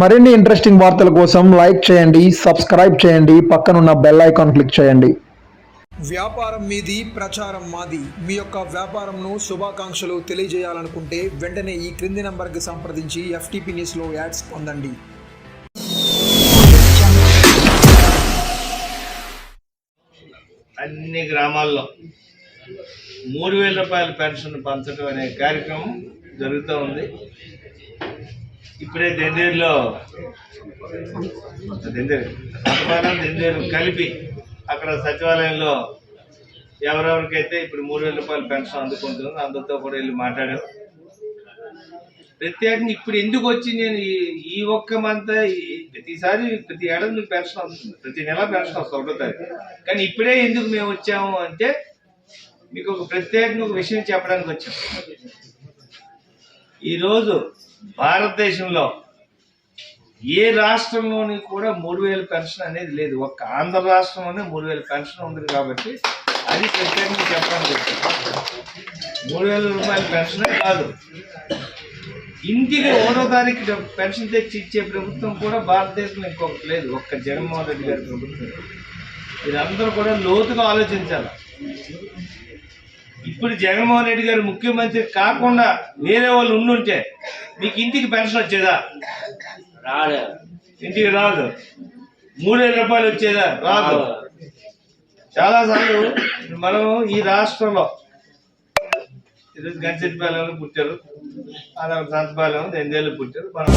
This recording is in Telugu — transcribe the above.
మరిన్ని ఇంట్రెస్టింగ్ వార్తల కోసం లైక్ చేయండి సబ్స్క్రైబ్ చేయండి పక్కనున్న బెల్ ఐకాన్ క్లిక్ చేయండి. వ్యాపారం మీది ప్రచారం మాది. మీ యొక్క వ్యాపారంను శుభాకాంక్షలు తెలియజేయాలనుకుంటే వెంటనే ఈ క్రింది నంబర్కి సంప్రదించి ఎఫ్టీపీ న్యూస్లో యాడ్స్ పొందండి. అన్ని గ్రామాల్లో మూడు వేల రూపాయల పెన్షన్ పంచడం అనే కార్యక్రమం జరుగుతూ ఉంది. ఇప్పుడే దెందేరులో దెందేరు సతపాలెం దెందేరు కలిపి అక్కడ సచివాలయంలో ఎవరెవరికైతే ఇప్పుడు మూడు వేల రూపాయలు పెన్షన్ అందుకుంటుంది అందరితో కూడా వెళ్ళి మాట్లాడాం ప్రత్యేకంగా ఇప్పుడు ఎందుకు వచ్చి నేను ఈ- ఒక్క మంత్ ఈ- ప్రతిసారి ప్రతి ఏడాది మీకు పెన్షన్ వస్తుంది ప్రతి నెల పెన్షన్ వస్తుంది ఒకటో తారీఖు. కానీ ఇప్పుడే ఎందుకు మేము వచ్చాము అంటే మీకు ఒక ప్రత్యేకంగా ఒక విషయం చెప్పడానికి వచ్చాం. ఈరోజు భారతదేశంలో ఏ రాష్ట్రంలోని కూడా మూడు వేల పెన్షన్ అనేది లేదు. ఒక్క ఆంధ్ర రాష్ట్రంలోనే మూడు వేల పెన్షన్ ఉంది కాబట్టి అది ప్రత్యేకంగా చెప్పడానికి మూడు వేల రూపాయల పెన్షనే కాదు. ఇంటికి ఒకటో తారీఖు పెన్షన్ తెచ్చి ఇచ్చే ప్రభుత్వం కూడా భారతదేశంలో ఇంకొకటి లేదు. ఒక్క జగన్మోహన్ రెడ్డి గారి ప్రభుత్వం మీరందరూ కూడా లోతుగా ఆలోచించాలి. ఇప్పుడు జగన్మోహన్ రెడ్డి గారు ముఖ్యమంత్రి కాకుండా వేరే వాళ్ళు ఉండుంటే మీకు ఇంటికి పెన్షన్ వచ్చేదా? రాదు. ఇంటికి రాదు. మూడు రూపాయలు వచ్చేదా? రాదు. చాలా సార్లు మనం ఈ రాష్ట్రంలో ఈరోజు గంచెట్టిపాలెంలో పుట్టారు అలా సంతపాలెం ఎనిమిదేళ్ళు పుట్టారు మనం